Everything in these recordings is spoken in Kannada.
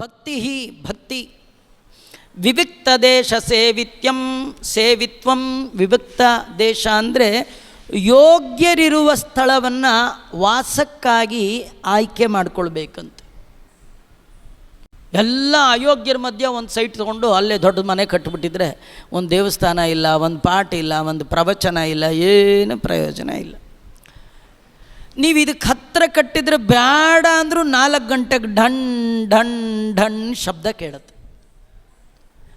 ಭಕ್ತಿ ಭಕ್ತಿ. ವಿವಿಕ್ತ ದೇಶ ಸೇವಿತ್ಯಂ, ಸೇವಿತ್ವಂ. ವಿವಿಕ್ತ ದೇಶ ಅಂದರೆ ಯೋಗ್ಯರಿರುವ ಸ್ಥಳವನ್ನು ವಾಸಕ್ಕಾಗಿ ಆಯ್ಕೆ ಮಾಡಿಕೊಳ್ಬೇಕಂತ. ಎಲ್ಲ ಅಯೋಗ್ಯರ ಮಧ್ಯೆ ಒಂದು ಸೈಟ್ ತೊಗೊಂಡು ಅಲ್ಲೇ ದೊಡ್ಡ ಮನೆ ಕಟ್ಟಿಬಿಟ್ಟಿದ್ರೆ ಒಂದು ದೇವಸ್ಥಾನ ಇಲ್ಲ, ಒಂದು ಪಾಠ ಇಲ್ಲ, ಒಂದು ಪ್ರವಚನ ಇಲ್ಲ, ಏನು ಪ್ರಯೋಜನ ಇಲ್ಲ. ನೀವು ಇದಕ್ಕೆ ಹತ್ತಿರ ಕಟ್ಟಿದ್ರೆ ಬೇಡ ಅಂದರೂ ನಾಲ್ಕು ಗಂಟೆಗೆ ಢಣ್ ಢಣ್ ಢಣ್ ಶಬ್ದ ಕೇಳುತ್ತೆ.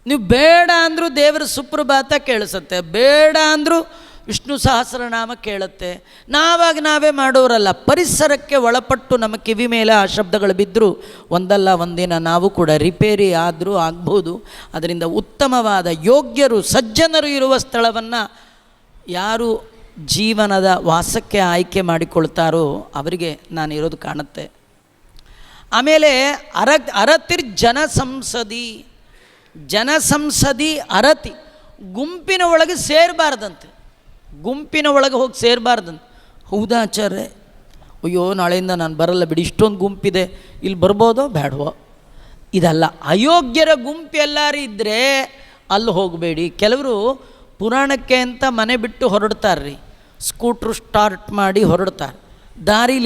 ನೀವು ಬೇಡ ಅಂದರೂ ದೇವರ ಸುಪ್ರಭಾತ ಕೇಳಿಸುತ್ತೆ, ಬೇಡ ಅಂದರೂ ವಿಷ್ಣು ಸಹಸ್ರನಾಮ ಕೇಳುತ್ತೆ. ನಾವಾಗ ನಾವೇ ಮಾಡೋರಲ್ಲ, ಪರಿಸರಕ್ಕೆ ಒಳಪಟ್ಟು ನಮ್ಮ ಕಿವಿ ಮೇಲೆ ಆ ಶಬ್ದಗಳು ಬಿದ್ದರೂ ಒಂದಲ್ಲ ಒಂದಿನ ನಾವು ಕೂಡ ರಿಪೇರಿ ಆದರೂ ಆಗ್ಬೋದು. ಅದರಿಂದ ಉತ್ತಮವಾದ ಯೋಗ್ಯರು, ಸಜ್ಜನರು ಇರುವ ಸ್ಥಳವನ್ನು ಯಾರು ಜೀವನದ ವಾಸಕ್ಕೆ ಆಯ್ಕೆ ಮಾಡಿಕೊಳ್ತಾರೋ ಅವರಿಗೆ ನಾನು ಇರೋದು ಕಾಣುತ್ತೆ. ಆಮೇಲೆ ಅರ ಅರತಿರ್ ಜನಸಂಸದಿ ಜನಸಂಸದಿ ಅರತಿ, ಗುಂಪಿನ ಒಳಗೆ ಸೇರಬಾರ್ದಂತೆ, ಗುಂಪಿನ ಒಳಗೆ ಹೋಗಿ ಸೇರಬಾರ್ದಂತೆ. ಹೌದಾ ಆಚಾರ್ಯ ಅಯ್ಯೋ, ನಾಳೆಯಿಂದ ನಾನು ಬರಲ್ಲ ಬಿಡಿ, ಇಷ್ಟೊಂದು ಗುಂಪಿದೆ, ಇಲ್ಲಿ ಬರ್ಬೋದೋ ಬೇಡವೋ ಇದಲ್ಲ, ಅಯೋಗ್ಯರ ಗುಂಪು ಎಲ್ಲರೂ ಇದ್ದರೆ ಅಲ್ಲಿ ಹೋಗಬೇಡಿ. ಕೆಲವರು ಪುರಾಣಕ್ಕೆ ಅಂತ ಮನೆ ಬಿಟ್ಟು ಹೊರಡ್ತಾರ್ರಿ. ಸ್ಕೂಟ್ರು ಸ್ಟಾರ್ಟ್ ಮಾಡಿ ಹೊರಡ್ತಾರೆ.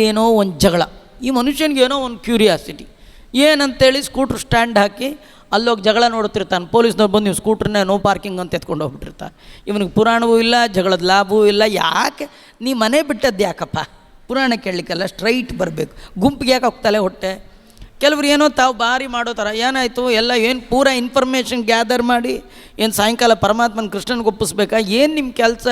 ಏನೋ ಒಂದು ಜಗಳ. ಈ ಮನುಷ್ಯನಿಗೆ ಏನೋ ಒಂದು ಕ್ಯೂರಿಯಾಸಿಟಿ. ಏನಂತೇಳಿ ಸ್ಕೂಟ್ರ್ ಸ್ಟ್ಯಾಂಡ್ ಹಾಕಿ ಅಲ್ಲೋಗಿ ಜಗಳ ನೋಡ್ತಿರ್ತಾನೆ. ಪೊಲೀಸ್ನವ್ರು ಬಂದು ನೀವು ಸ್ಕೂಟ್ರನ್ನೇ ನೋ ಪಾರ್ಕಿಂಗ್ ಅಂತ ಎತ್ಕೊಂಡು ಹೋಗ್ಬಿಟ್ಟಿರ್ತಾರೆ. ಇವನಿಗೆ ಪುರಾಣವೂ ಇಲ್ಲ, ಜಗಳದ ಲಾಭವೂ ಇಲ್ಲ. ಯಾಕೆ? ನೀ ಮನೆ ಬಿಟ್ಟದ್ದು ಯಾಕಪ್ಪ? ಪುರಾಣ ಕೇಳಲಿಕ್ಕೆಲ್ಲ ಸ್ಟ್ರೈಟ್ ಬರಬೇಕು. ಗುಂಪಿಗೆ ಯಾಕೆ ಹೋಗ್ತಾಳೆ ಹೊಟ್ಟೆ? ಕೆಲವ್ರು ಏನೋ ತಾವು ಬಾರಿ ಮಾಡೋ ಥರ. ಏನಾಯಿತು? ಎಲ್ಲ ಏನು ಪೂರ ಇನ್ಫಾರ್ಮೇಷನ್ ಗ್ಯಾದರ್ ಮಾಡಿ, ಏನು ಸಾಯಂಕಾಲ ಪರಮಾತ್ಮನ ಕೃಷ್ಣನಿಗೆ ಒಪ್ಪಿಸ್ಬೇಕಾ? ಏನು ನಿಮ್ಮ ಕೆಲಸ?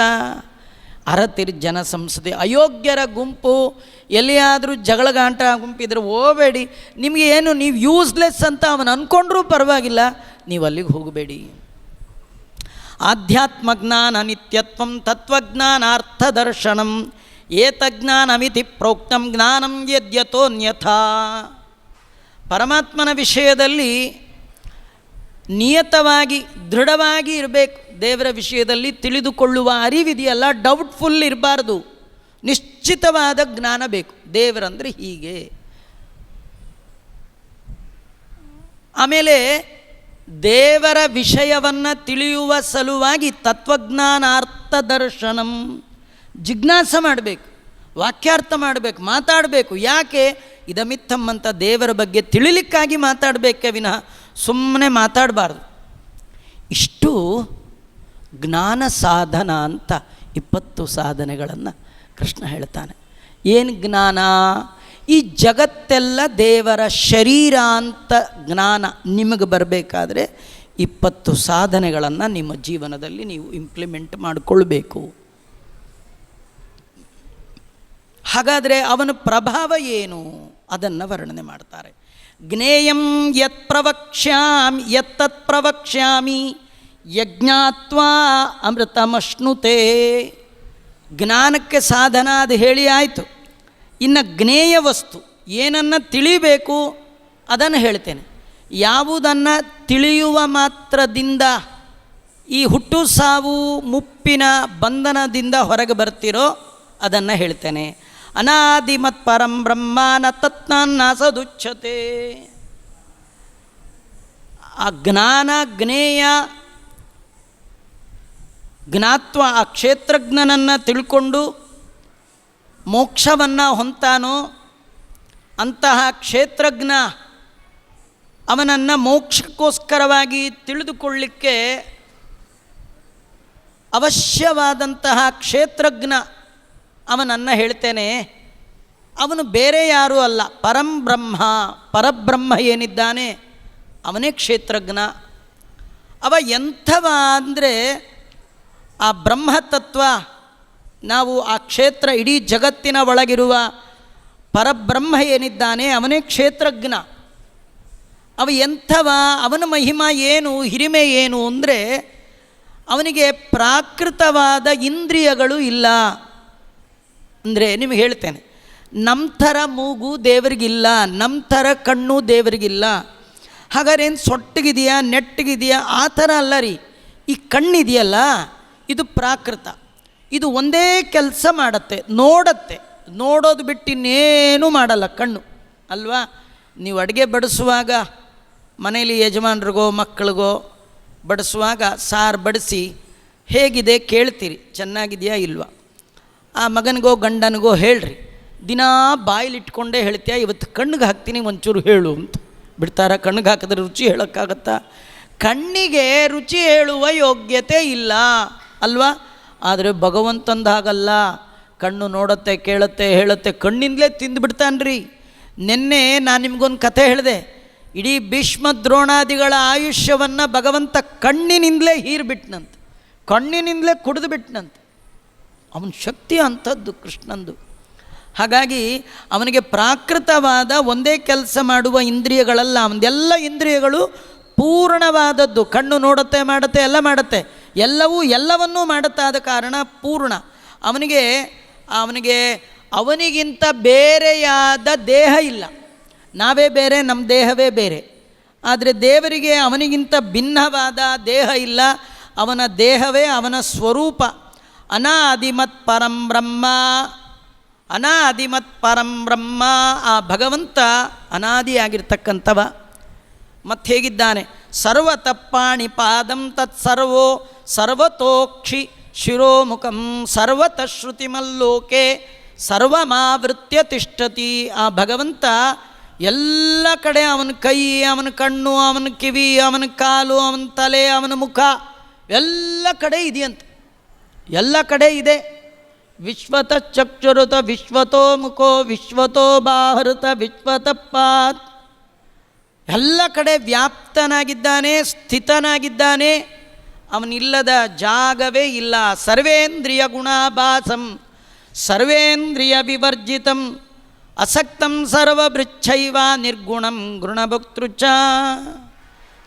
ಅರತಿರಿ ಜನ ಸಂಸದೆ ಅಯೋಗ್ಯರ ಗುಂಪು, ಎಲ್ಲಿಯಾದರೂ ಜಗಳಗಾಂಟ ಗುಂಪಿದ್ರೆ ಹೋಗಬೇಡಿ. ನಿಮಗೆ ಏನು, ನೀವು ಯೂಸ್ಲೆಸ್ ಅಂತ ಅವನು ಅಂದ್ಕೊಂಡ್ರೂ ಪರವಾಗಿಲ್ಲ, ನೀವು ಅಲ್ಲಿಗೆ ಹೋಗಬೇಡಿ. ಆಧ್ಯಾತ್ಮ ಜ್ಞಾನ ನಿತ್ಯತ್ವಂ ತತ್ವಜ್ಞಾನಾರ್ಥದರ್ಶನಂ ಏತಜ್ಞಾನಮಿತಿ ಪ್ರೋಕ್ತಂ ಜ್ಞಾನಂ ಯದ್ಯತೋನ್ಯಥಾ ಪರಮಾತ್ಮನ ವಿಷಯದಲ್ಲಿ ನಿಯತವಾಗಿ, ದೃಢವಾಗಿ ಇರಬೇಕು. ದೇವರ ವಿಷಯದಲ್ಲಿ ತಿಳಿದುಕೊಳ್ಳುವ ಅರಿವಿದೆಯಲ್ಲ ಡೌಟ್ಫುಲ್ ಇರಬಾರ್ದು. ನಿಶ್ಚಿತವಾದ ಜ್ಞಾನ ಬೇಕು. ದೇವರಂದರೆ ಹೀಗೆ. ಆಮೇಲೆ ದೇವರ ವಿಷಯವನ್ನು ತಿಳಿಯುವ ಸಲುವಾಗಿ ತತ್ವಜ್ಞಾನಾರ್ಥ ದರ್ಶನಂ. ಜಿಜ್ಞಾಸ ಮಾಡಬೇಕು, ವಾಕ್ಯಾರ್ಥ ಮಾಡಬೇಕು, ಮಾತಾಡಬೇಕು. ಯಾಕೆ? ಇದಮಿತ್ತಮ್ಮಂಥ ದೇವರ ಬಗ್ಗೆ ತಿಳಿಲಿಕ್ಕಾಗಿ ಮಾತಾಡಬೇಕೆ ವಿನಃ ಸುಮ್ಮನೆ ಮಾತಾಡಬಾರ್ದು. ಇಷ್ಟು ಜ್ಞಾನ ಸಾಧನ ಅಂತ ಇಪ್ಪತ್ತು ಸಾಧನೆಗಳನ್ನು ಕೃಷ್ಣ ಹೇಳ್ತಾನೆ. ಏನು ಜ್ಞಾನ? ಈ ಜಗತ್ತೆಲ್ಲ ದೇವರ ಶರೀರ ಅಂತ ಜ್ಞಾನ ನಿಮಗೆ ಬರಬೇಕಾದ್ರೆ ಇಪ್ಪತ್ತು ಸಾಧನೆಗಳನ್ನು ನಿಮ್ಮ ಜೀವನದಲ್ಲಿ ನೀವು ಇಂಪ್ಲಿಮೆಂಟ್ ಮಾಡಿಕೊಳ್ಬೇಕು. ಹಾಗಾದರೆ ಅವನ ಪ್ರಭಾವ ಏನು? ಅದನ್ನು ವರ್ಣನೆ ಮಾಡ್ತಾರೆ. ಜ್ಞೇಯಂ ಯತ್ ಪ್ರವಕ್ಷ್ಯಾಮಿ ಯತ್ತತ್ ಪ್ರವಕ್ಷ್ಯಾಮಿ ಯಜ್ಞಾತ್ವಾ ಅಮೃತಮಶ್ನುತೆ. ಜ್ಞಾನಕ್ಕೆ ಸಾಧನ ಅದು ಹೇಳಿ ಆಯಿತು. ಇನ್ನು ಜ್ಞೇಯ ವಸ್ತು ಏನನ್ನು ತಿಳಿಬೇಕು ಅದನ್ನು ಹೇಳ್ತೇನೆ. ಯಾವುದನ್ನು ತಿಳಿಯುವ ಮಾತ್ರದಿಂದ ಈ ಹುಟ್ಟು ಸಾವು ಮುಪ್ಪಿನ ಬಂಧನದಿಂದ ಹೊರಗೆ ಬರ್ತಿರೋ ಅದನ್ನು ಹೇಳ್ತೇನೆ. ಅನಾದಿಮತ್ ಪರಂ ಬ್ರಹ್ಮಾನ ತತ್ನಾನ್ನ ಸದುಚ್ಛತೆ ಆ ಜ್ಞಾನ ಜ್ಞೇಯ ಜ್ಞಾತ್ವ ಆ ಕ್ಷೇತ್ರಜ್ಞನನ್ನು ತಿಳ್ಕೊಂಡು ಮೋಕ್ಷವನ್ನು ಹೊಂತಾನೋ ಅಂತಹ ಕ್ಷೇತ್ರಜ್ಞ ಅವನನ್ನು ಮೋಕ್ಷಕ್ಕೋಸ್ಕರವಾಗಿ ತಿಳಿದುಕೊಳ್ಳಿಕ್ಕೆ ಅವಶ್ಯವಾದಂತಹ ಕ್ಷೇತ್ರಜ್ಞ ಅವನನ್ನು ಹೇಳ್ತೇನೆ. ಅವನು ಬೇರೆ ಯಾರೂ ಅಲ್ಲ. ಪರಂಬ್ರಹ್ಮ ಪರಬ್ರಹ್ಮ ಏನಿದ್ದಾನೆ ಅವನೇ ಕ್ಷೇತ್ರಜ್ಞ. ಅವ ಎಂಥವ ಅಂದರೆ ಆ ಬ್ರಹ್ಮತತ್ವ, ನಾವು ಆ ಕ್ಷೇತ್ರ ಇಡೀ ಜಗತ್ತಿನ ಒಳಗಿರುವ ಪರಬ್ರಹ್ಮ ಏನಿದ್ದಾನೆ ಅವನೇ ಕ್ಷೇತ್ರಜ್ಞ. ಅವ ಎಂಥವ, ಅವನ ಮಹಿಮಾ ಏನು, ಹಿರಿಮೆ ಏನು ಅಂದರೆ ಅವನಿಗೆ ಪ್ರಾಕೃತವಾದ ಇಂದ್ರಿಯಗಳು ಇಲ್ಲ. ಅಂದರೆ ನಿಮಗೆ ಹೇಳ್ತೇನೆ ನಮ್ಮ ಥರ ಮೂಗು ದೇವರಿಗಿಲ್ಲ ನಮ್ಮ ಥರ ಕಣ್ಣು ದೇವರಿಗಿಲ್ಲ. ಹಾಗಾದ್ರೆ ಏನು ಸೊಟ್ಟಗಿದೆಯಾ, ನೆಟ್ಟಗಿದೆಯಾ, ಆ ಥರ ಅಲ್ಲ ರೀ. ಈ ಕಣ್ಣಿದೆಯಲ್ಲ ಇದು ಪ್ರಾಕೃತ. ಇದು ಒಂದೇ ಕೆಲಸ ಮಾಡುತ್ತೆ, ನೋಡತ್ತೆ. ನೋಡೋದು ಬಿಟ್ಟು ಇನ್ನೇನು ಮಾಡಲ್ಲ ಕಣ್ಣು, ಅಲ್ವಾ? ನೀವು ಅಡುಗೆ ಬಡಿಸುವಾಗ ಮನೇಲಿ ಯಜಮಾನ್ರಿಗೋ, ಮಕ್ಕಳಿಗೋ ಬಡಿಸುವಾಗ ಸಾರು ಬಡಿಸಿ ಹೇಗಿದೆ ಕೇಳ್ತೀರಿ, ಚೆನ್ನಾಗಿದೆಯಾ ಇಲ್ವಾ? ಆ ಮಗನಿಗೋ, ಗಂಡನಿಗೋ ಹೇಳ್ರಿ, ದಿನಾ ಬಾಯಿಲಿಟ್ಕೊಂಡೇ ಹೇಳ್ತೀಯ, ಇವತ್ತು ಕಣ್ಣಿಗೆ ಹಾಕ್ತೀನಿ, ಒಂಚೂರು ಹೇಳು ಅಂತ. ಬಿಡ್ತಾರ? ಕಣ್ಣಿಗೆ ಹಾಕಿದ್ರೆ ರುಚಿ ಹೇಳೋಕ್ಕಾಗತ್ತಾ? ಕಣ್ಣಿಗೆ ರುಚಿ ಹೇಳುವ ಯೋಗ್ಯತೆ ಇಲ್ಲ. ಅಲ್ವಾ? ಆದರೆ ಭಗವಂತಂದು ಹಾಗಲ್ಲ ಕಣ್ಣು ನೋಡುತ್ತೆ, ಕೇಳುತ್ತೆ, ಹೇಳುತ್ತೆ, ಕಣ್ಣಿಂದಲೇ ತಿಂದುಬಿಡ್ತಾನ್ರಿ ನಿನ್ನೆ ನಾನು ನಿಮಗೊಂದು ಕಥೆ ಹೇಳಿದೆ. ಇಡೀ ಭೀಷ್ಮ ದ್ರೋಣಾದಿಗಳ ಆಯುಷ್ಯವನ್ನು ಭಗವಂತ ಕಣ್ಣಿನಿಂದಲೇ ಹೀರ್ಬಿಟ್ನಂತೆ. ಕಣ್ಣಿನಿಂದಲೇ ಕುಡಿದು ಬಿಟ್ನಂತೆ ಅವನ ಶಕ್ತಿ ಅಂಥದ್ದು ಕೃಷ್ಣಂದು. ಹಾಗಾಗಿ ಅವನಿಗೆ ಪ್ರಾಕೃತವಾದ ಒಂದೇ ಕೆಲಸ ಮಾಡುವ ಇಂದ್ರಿಯಗಳಲ್ಲ. ಅವನದೆಲ್ಲ ಇಂದ್ರಿಯಗಳು ಪೂರ್ಣವಾದದ್ದು. ಕಣ್ಣು ನೋಡುತ್ತೆ, ಮಾಡುತ್ತೆ, ಎಲ್ಲ ಮಾಡುತ್ತೆ. ಎಲ್ಲವೂ ಎಲ್ಲವನ್ನೂ ಮಾಡುತ್ತಾದ ಕಾರಣ ಪೂರ್ಣ. ಅವನಿಗೆ ಅವನಿಗೆ ಅವನಿಗಿಂತ ಬೇರೆಯಾದ ದೇಹ ಇಲ್ಲ. ನಾವೇ ಬೇರೆ, ನಮ್ಮ ದೇಹವೇ ಬೇರೆ. ಆದರೆ ದೇವರಿಗೆ ಅವನಿಗಿಂತ ಭಿನ್ನವಾದ ದೇಹ ಇಲ್ಲ. ಅವನ ದೇಹವೇ ಅವನ ಸ್ವರೂಪ. ಅನಾದಿಮತ್ ಪರಂ ಬ್ರಹ್ಮ, ಅನಾದಿಮತ್ ಪರಂ ಬ್ರಹ್ಮ. ಆ ಭಗವಂತ ಅನಾದಿಯಾಗಿರ್ತಕ್ಕಂಥವ. ಮತ್ತೆ ಹೇಗಿದ್ದಾನೆ? ಸರ್ವ ತಪ್ಪಾಣಿ ಪಾದಂ ತತ್ಸರ್ವೋ ಸರ್ವತೋಕ್ಷಿ ಶಿರೋಮುಖಂ ಸರ್ವತ ಶ್ರುತಿಮಲ್ಲೋಕೆ ಸರ್ವಮಾವೃತ್ಯ ತಿಷ್ಠತಿ. ಆ ಭಗವಂತ ಎಲ್ಲ ಕಡೆ ಅವನ ಕೈ, ಅವನ ಕಣ್ಣು, ಅವನ ಕಿವಿ, ಅವನ ಕಾಲು, ಅವನ ತಲೆ, ಅವನ ಮುಖ ಎಲ್ಲ ಕಡೆ ಇದೆಯಂತೆ. ಎಲ್ಲ ಕಡೆ ಇದೆ. ವಿಶ್ವತ ಚಕ್ಷುರುತ ವಿಶ್ವತೋ ಮುಖೋ ವಿಶ್ವತೋ ಬಾಹೃತ ವಿಶ್ವತಪ್ಪಾತ್. ಎಲ್ಲ ಕಡೆ ವ್ಯಾಪ್ತನಾಗಿದ್ದಾನೆ, ಸ್ಥಿತನಾಗಿದ್ದಾನೆ. ಅವನಿಲ್ಲದ ಜಾಗವೇ ಇಲ್ಲ. ಸರ್ವೇಂದ್ರಿಯ ಗುಣಾಭಾಸಂ, ಸರ್ವೇಂದ್ರಿಯ ವಿವರ್ಜಿತಂ, ಅಸಕ್ತಂ ಸರ್ವಭೃಚ್ಛೈವ ನಿರ್ಗುಣಂ ಗುಣಭಕ್ತೃಚ.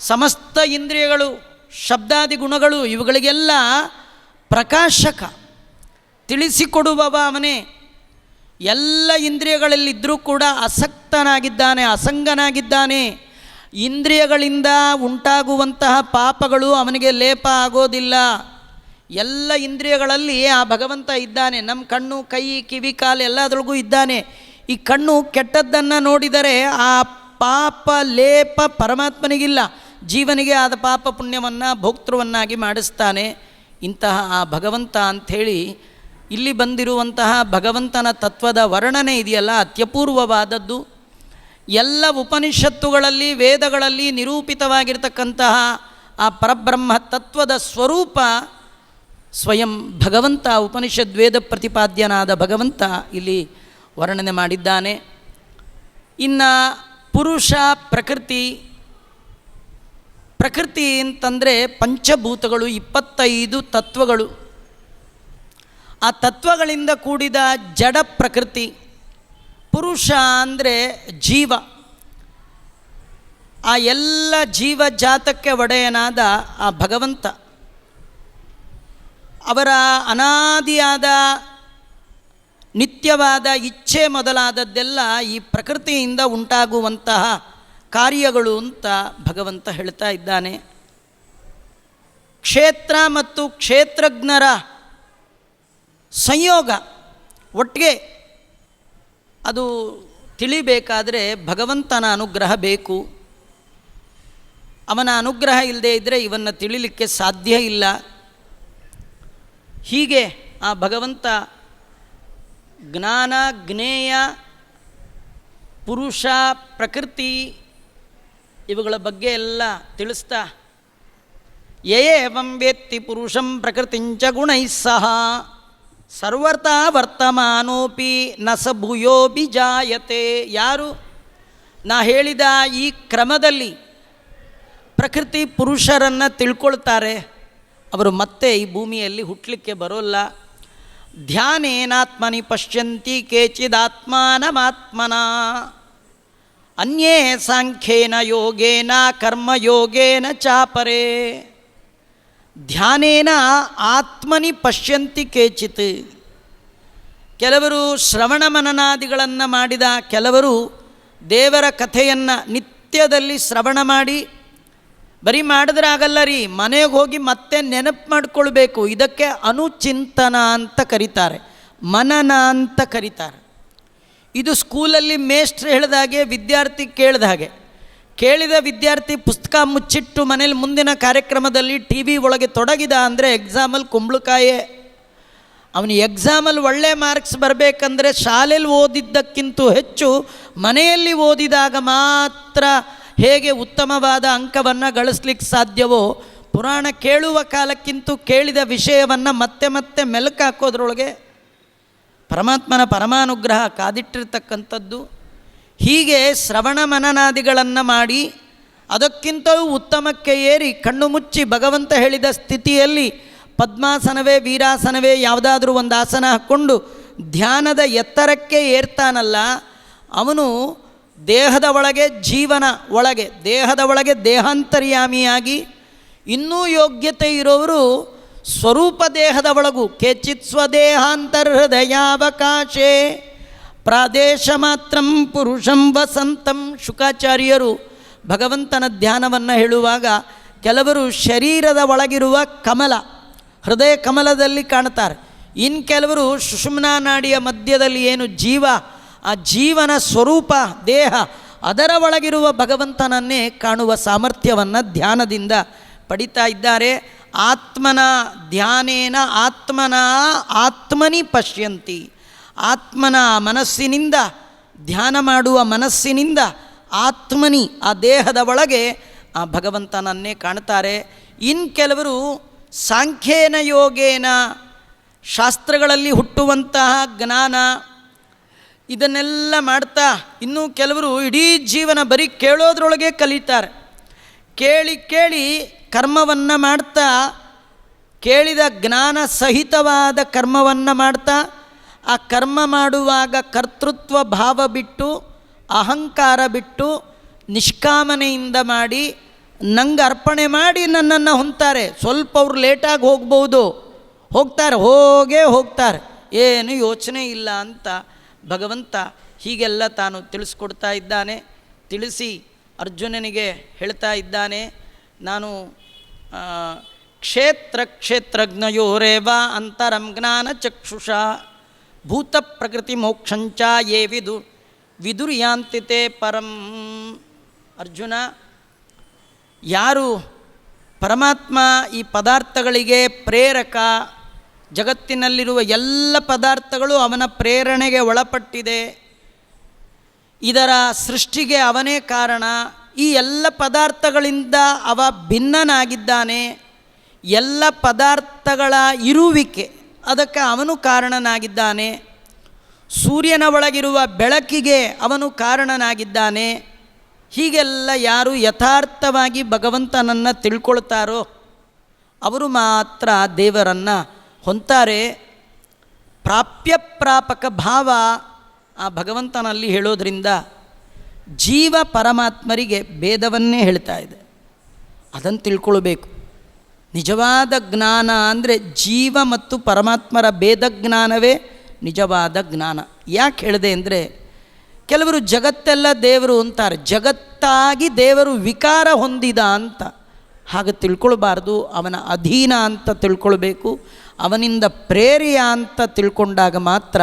ಸಮಸ್ತ ಇಂದ್ರಿಯಗಳು, ಶಬ್ದಾದಿ ಗುಣಗಳು, ಇವುಗಳಿಗೆಲ್ಲ ಪ್ರಕಾಶಕ, ತಿಳಿಸಿಕೊಡುವವ ಅವನೇ. ಎಲ್ಲ ಇಂದ್ರಿಯಗಳಲ್ಲಿದ್ದರೂ ಕೂಡ ಅಸಕ್ತನಾಗಿದ್ದಾನೆ, ಅಸಂಗನಾಗಿದ್ದಾನೆ. ಇಂದ್ರಿಯಗಳಿಂದ ಉಂಟಾಗುವಂತಹ ಪಾಪಗಳು ಅವನಿಗೆ ಲೇಪ ಆಗೋದಿಲ್ಲ. ಎಲ್ಲ ಇಂದ್ರಿಯಗಳಲ್ಲಿ ಆ ಭಗವಂತ ಇದ್ದಾನೆ. ನಮ್ಮ ಕಣ್ಣು, ಕೈ, ಕಿವಿ, ಕಾಲು ಎಲ್ಲದರೊಳಗೂ ಇದ್ದಾನೆ. ಈ ಕಣ್ಣು ಕೆಟ್ಟದ್ದನ್ನು ನೋಡಿದರೆ ಆ ಪಾಪ ಲೇಪ ಪರಮಾತ್ಮನಿಗಿಲ್ಲ. ಜೀವನಿಗೆ ಆದ ಪಾಪ ಪುಣ್ಯವನ್ನು, ಭೋಕ್ತೃವನ್ನಾಗಿ ಮಾಡಿಸ್ತಾನೆ. ಇಂತಹ ಆ ಭಗವಂತ ಅಂಥೇಳಿ ಇಲ್ಲಿ ಬಂದಿರುವಂತಹ ಭಗವಂತನ ತತ್ವದ ವರ್ಣನೆ ಇದೆಯಲ್ಲ, ಅತ್ಯಪೂರ್ವವಾದದ್ದು. ಎಲ್ಲ ಉಪನಿಷತ್ತುಗಳಲ್ಲಿ, ವೇದಗಳಲ್ಲಿ ನಿರೂಪಿತವಾಗಿರ್ತಕ್ಕಂತಹ ಆ ಪರಬ್ರಹ್ಮ ತತ್ವದ ಸ್ವರೂಪ ಸ್ವಯಂ ಭಗವಂತ, ಉಪನಿಷದ್ ವೇದ ಪ್ರತಿಪಾದ್ಯನಾದ ಭಗವಂತ ಇಲ್ಲಿ ವರ್ಣನೆ ಮಾಡಿದ್ದಾನೆ. ಇನ್ನು ಪುರುಷ ಪ್ರಕೃತಿ ಪ್ರಕೃತಿ ಅಂತಂದರೆ ಪಂಚಭೂತಗಳು, ಇಪ್ಪತ್ತೈದು ತತ್ವಗಳು. ಆ ತತ್ವಗಳಿಂದ ಕೂಡಿದ ಜಡ ಪ್ರಕೃತಿ. ಪುರುಷ ಅಂದರೆ ಜೀವ. ಆ ಎಲ್ಲ ಜೀವ ಜಾತಕ್ಕೆ ಒಡೆಯನಾದ ಆ ಭಗವಂತ. ಅವರ ಅನಾದಿಯಾದ ನಿತ್ಯವಾದ ಇಚ್ಛೆ ಮೊದಲಾದದ್ದೆಲ್ಲ ಈ ಪ್ರಕೃತಿಯಿಂದ ಉಂಟಾಗುವಂತಹ ಕಾರ್ಯಗಳು ಅಂತ ಭಗವಂತ ಹೇಳ್ತಾ ಇದ್ದಾನೆ. ಕ್ಷೇತ್ರ ಮತ್ತು ಕ್ಷೇತ್ರಜ್ಞರ ಸಂಯೋಗ ಒಟ್ಟಿಗೆ ಅದು ತಿಳಿಬೇಕಾದರೆ ಭಗವಂತನ ಅನುಗ್ರಹ ಬೇಕು. ಅವನ ಅನುಗ್ರಹ ಇಲ್ಲದೆ ಇದ್ದರೆ ಇವನ್ನು ತಿಳಿಲಿಕ್ಕೆ ಸಾಧ್ಯ ಇಲ್ಲ. ಹೀಗೆ ಆ ಭಗವಂತ ಜ್ಞಾನ, ಜ್ಞೇಯ, ಪುರುಷ, ಪ್ರಕೃತಿ ಇವುಗಳ ಬಗ್ಗೆ ಎಲ್ಲ ತಿಳಿಸ್ತಾ ಏವಂ ವೇತ್ತಿ ಪುರುಷಂ ಪ್ರಕೃತಿಂಚ ಗುಣೈ ಸರ್ವತಾ ವರ್ತಮಾನೋಪಿ ನಸ ಭೂಯೋಪಿ ಜಾಯತೆ. ಯಾರು? ನಾ ಹೇಳಿದ ಈ ಕ್ರಮದಲ್ಲಿ ಪ್ರಕೃತಿ ಪುರುಷರನ್ನು ತಿಳ್ಕೊಳ್ತಾರೆ. ಅವರು ಮತ್ತೆ ಈ ಭೂಮಿಯಲ್ಲಿ ಹುಟ್ಟಲಿಕ್ಕೆ ಬರೋಲ್ಲ. ಧ್ಯಾನೇನಾತ್ಮನಿ ಪಶ್ಯಂತಿ ಕೇಚಿದಾತ್ಮಾನಮಾತ್ಮನ. ಅನ್ಯೇ ಸಾಂಖ್ಯೇನ ಯೋಗೇನ ಕರ್ಮಯೋಗೇನ ಚಾಪರೇ. ಧ್ಯಾನೇನ ಆತ್ಮನಿ ಪಶ್ಯಂತಿ ಕೇಚಿತ್. ಕೆಲವರು ಶ್ರವಣ ಮನನಾದಿಗಳನ್ನು ಮಾಡಿದ, ಕೆಲವರು ದೇವರ ಕಥೆಯನ್ನು ನಿತ್ಯದಲ್ಲಿ ಶ್ರವಣ ಮಾಡಿ, ಬರೀ ಮಾಡಿದ್ರೆ ಆಗಲ್ಲ ರೀ, ಮನೆಗೆ ಹೋಗಿ ಮತ್ತೆ ನೆನಪು ಮಾಡಿಕೊಳ್ಬೇಕು, ಇದಕ್ಕೆ ಅನುಚಿಂತನ ಅಂತ ಕರೀತಾರೆ, ಮನನ ಅಂತ ಕರೀತಾರೆ. ಇದು ಸ್ಕೂಲಲ್ಲಿ ಮೇಷ್ಟ್ರು ಹೇಳಿದ ಹಾಗೆ ವಿದ್ಯಾರ್ಥಿ ಕೇಳಿದ ಹಾಗೆ. ಕೇಳಿದ ವಿದ್ಯಾರ್ಥಿ ಪುಸ್ತಕ ಮುಚ್ಚಿಟ್ಟು ಮನೇಲಿ ಮುಂದಿನ ಕಾರ್ಯಕ್ರಮದಲ್ಲಿ ಟಿ ವಿ ಒಳಗೆ ತೊಡಗಿದ ಅಂದರೆ ಎಕ್ಸಾಮಲ್ಲಿ ಕುಂಬಳಕಾಯೇ. ಅವನು ಎಕ್ಸಾಮಲ್ಲಿ ಒಳ್ಳೆ ಮಾರ್ಕ್ಸ್ ಬರಬೇಕಂದ್ರೆ ಶಾಲೆಯಲ್ಲಿ ಓದಿದ್ದಕ್ಕಿಂತ ಹೆಚ್ಚು ಮನೆಯಲ್ಲಿ ಓದಿದಾಗ ಮಾತ್ರ ಹೇಗೆ ಉತ್ತಮವಾದ ಅಂಕವನ್ನು ಗಳಿಸ್ಲಿಕ್ಕೆ ಸಾಧ್ಯವೋ, ಪುರಾಣ ಕೇಳುವ ಕಾಲಕ್ಕಿಂತ ಕೇಳಿದ ವಿಷಯವನ್ನು ಮತ್ತೆ ಮತ್ತೆ ಮೆಲುಕು ಹಾಕೋದ್ರೊಳಗೆ ಪರಮಾತ್ಮನ ಪರಮಾನುಗ್ರಹ ಕಾದಿಟ್ಟಿರ್ತಕ್ಕಂಥದ್ದು. ಹೀಗೆ ಶ್ರವಣ ಮನನಾದಿಗಳನ್ನು ಮಾಡಿ ಅದಕ್ಕಿಂತಲೂ ಉತ್ತಮಕ್ಕೆ ಏರಿ ಕಣ್ಣು ಮುಚ್ಚಿ ಭಗವಂತ ಹೇಳಿದ ಸ್ಥಿತಿಯಲ್ಲಿ ಪದ್ಮಾಸನವೇ, ವೀರಾಸನವೇ ಯಾವುದಾದ್ರೂ ಒಂದು ಆಸನ ಹಾಕ್ಕೊಂಡು ಧ್ಯಾನದ ಎತ್ತರಕ್ಕೆ ಏರ್ತಾನಲ್ಲ, ಅವನು ದೇಹದ ಒಳಗೆ, ಜೀವನ ಒಳಗೆ, ದೇಹದ ಒಳಗೆ ದೇಹಾಂತರ್ಯಾಮಿಯಾಗಿ ಇನ್ನೂ ಯೋಗ್ಯತೆ ಇರೋರು ಸ್ವರೂಪ ದೇಹದ ಒಳಗೂ, ಕೆಚಿತ್ ಸ್ವದೇಹಾಂತರ್ಹೃದಯಾವಕಾಶೇ. ಪ್ರಾದೇಶ ಮಾತ್ರಂ ಪುರುಷಂ ವಸಂತಂ. ಶುಕಾಚಾರ್ಯರು ಭಗವಂತನ ಧ್ಯಾನವನ್ನು ಹೇಳುವಾಗ ಕೆಲವರು ಶರೀರದ ಒಳಗಿರುವ ಕಮಲ, ಹೃದಯ ಕಮಲದಲ್ಲಿ ಕಾಣ್ತಾರೆ ಇನ್ನು ಕೆಲವರು ಸುಷುಮ್ನಾ ನಾಡಿಯ ಮಧ್ಯದಲ್ಲಿ ಏನು ಜೀವ, ಆ ಜೀವನ ಸ್ವರೂಪ, ದೇಹ ಅದರ ಒಳಗಿರುವ ಭಗವಂತನನ್ನೇ ಕಾಣುವ ಸಾಮರ್ಥ್ಯವನ್ನು ಧ್ಯಾನದಿಂದ ಪಡಿತಾ ಇದ್ದಾರೆ. ಆತ್ಮನ ಧ್ಯಾನೇನ ಆತ್ಮನ ಆತ್ಮನಿ ಪಶ್ಯಂತಿ. ಆತ್ಮನ ಮನಸ್ಸಿನಿಂದ, ಧ್ಯಾನ ಮಾಡುವ ಮನಸ್ಸಿನಿಂದ ಆತ್ಮನಿ ಆ ದೇಹದ ಒಳಗೆ ಆ ಭಗವಂತನನ್ನೇ ಕಾಣ್ತಾರೆ. ಇನ್ನು ಕೆಲವರು ಸಾಂಖ್ಯೇನ ಯೋಗೇನ, ಶಾಸ್ತ್ರಗಳಲ್ಲಿ ಹುಟ್ಟುವಂತಹ ಜ್ಞಾನ, ಇದನ್ನೆಲ್ಲ ಮಾಡ್ತಾ ಇನ್ನೂ ಕೆಲವರು ಇಡೀ ಜೀವನ ಬರೀ ಕೇಳೋದ್ರೊಳಗೆ ಕಲಿತಾರೆ. ಕೇಳಿ ಕೇಳಿ ಕರ್ಮವನ್ನು ಮಾಡ್ತಾ, ಕೇಳಿದ ಜ್ಞಾನ ಸಹಿತವಾದ ಕರ್ಮವನ್ನು ಮಾಡ್ತಾ ಆ ಕರ್ಮ ಮಾಡುವಾಗ ಕರ್ತೃತ್ವ ಭಾವ ಬಿಟ್ಟು, ಅಹಂಕಾರ ಬಿಟ್ಟು, ನಿಷ್ಕಾಮನೆಯಿಂದ ಮಾಡಿ, ನಂಗೆ ಅರ್ಪಣೆ ಮಾಡಿ ನನ್ನನ್ನು ಹೊಂತಾರೆ ಸ್ವಲ್ಪ ಅವ್ರು ಲೇಟಾಗಿ ಹೋಗ್ಬೋದು. ಹೋಗ್ತಾರೆ, ಹೋಗೇ ಹೋಗ್ತಾರೆ. ಏನು ಯೋಚನೆ ಇಲ್ಲ ಅಂತ ಭಗವಂತ ಹೀಗೆಲ್ಲ ತಾನು ತಿಳಿಸ್ಕೊಡ್ತಾ ಇದ್ದಾನೆ. ತಿಳಿಸಿ ಅರ್ಜುನನಿಗೆ ಹೇಳ್ತಾ ಇದ್ದಾನೆ, ನಾನು ಕ್ಷೇತ್ರ ಕ್ಷೇತ್ರಜ್ಞಯೋರೇವ ಅಂತರಂ ಜ್ಞಾನ ಚಕ್ಷುಷ. ಭೂತ ಪ್ರಕೃತಿ ಮೋಕ್ಷಂಚ ಯೇ ವಿದು ವಿದುರ್ಯಾಂತಿತೆ ಪರಂ. ಅರ್ಜುನ, ಯಾರು ಪರಮಾತ್ಮ ಈ ಪದಾರ್ಥಗಳಿಗೆ ಪ್ರೇರಕ, ಜಗತ್ತಿನಲ್ಲಿರುವ ಎಲ್ಲ ಪದಾರ್ಥಗಳು ಅವನ ಪ್ರೇರಣೆಗೆ ಒಳಪಟ್ಟಿದೆ. ಇದರ ಸೃಷ್ಟಿಗೆ ಅವನೇ ಕಾರಣ. ಈ ಎಲ್ಲ ಪದಾರ್ಥಗಳಿಂದ ಅವ ಭಿನ್ನನಾಗಿದ್ದಾನೆ. ಎಲ್ಲ ಪದಾರ್ಥಗಳ ಇರುವಿಕೆ ಅದಕ್ಕೆ ಅವನು ಕಾರಣನಾಗಿದ್ದಾನೆ. ಸೂರ್ಯನ ಒಳಗಿರುವ ಬೆಳಕಿಗೆ ಅವನು ಕಾರಣನಾಗಿದ್ದಾನೆ. ಹೀಗೆಲ್ಲ ಯಾರು ಯಥಾರ್ಥವಾಗಿ ಭಗವಂತನನ್ನು ತಿಳ್ಕೊಳ್ತಾರೋ, ಅವರು ಮಾತ್ರ ದೇವರನ್ನು ಹೊಂತಾರೆ. ಪ್ರಾಪ್ಯ ಪ್ರಾಪಕ ಭಾವ ಆ ಭಗವಂತನಲ್ಲಿ ಹೇಳೋದರಿಂದ ಜೀವ ಪರಮಾತ್ಮರಿಗೆ ಭೇದವನ್ನೇ ಹೇಳ್ತಾ ಇದೆ. ಅದನ್ನು ತಿಳ್ಕೊಳ್ಬೇಕು. ನಿಜವಾದ ಜ್ಞಾನ ಅಂದರೆ ಜೀವ ಮತ್ತು ಪರಮಾತ್ಮರ ಭೇದ ಜ್ಞಾನವೇ ನಿಜವಾದ ಜ್ಞಾನ. ಯಾಕೆ ಹೇಳಿದೆ ಅಂದರೆ ಕೆಲವರು ಜಗತ್ತೆಲ್ಲ ದೇವರು ಅಂತಾರೆ, ಜಗತ್ತಾಗಿ ದೇವರು ವಿಕಾರ ಹೊಂದಿದ ಅಂತ. ಹಾಗೆ ತಿಳ್ಕೊಳ್ಬಾರ್ದು, ಅವನ ಅಧೀನ ಅಂತ ತಿಳ್ಕೊಳ್ಬೇಕು, ಅವನಿಂದ ಪ್ರೇರಿಯ ಅಂತ ತಿಳ್ಕೊಂಡಾಗ ಮಾತ್ರ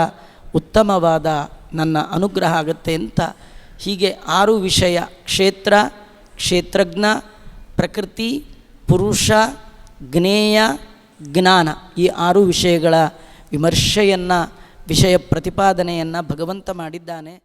ಉತ್ತಮವಾದ ನನ್ನ ಅನುಗ್ರಹ ಆಗುತ್ತೆ ಅಂತ. ಹೀಗೆ ಆರು ವಿಷಯ, ಕ್ಷೇತ್ರ, ಕ್ಷೇತ್ರಜ್ಞ, ಪ್ರಕೃತಿ, ಪುರುಷ ಜ್ಞೇಯ ಜ್ಞಾನ ಈ ಆರು ವಿಷಯಗಳ ವಿಮರ್ಶೆಯನ್ನು ವಿಷಯ ಪ್ರತಿಪಾದನೆಯನ್ನು ಭಗವಂತ ಮಾಡಿದ್ದಾನೆ.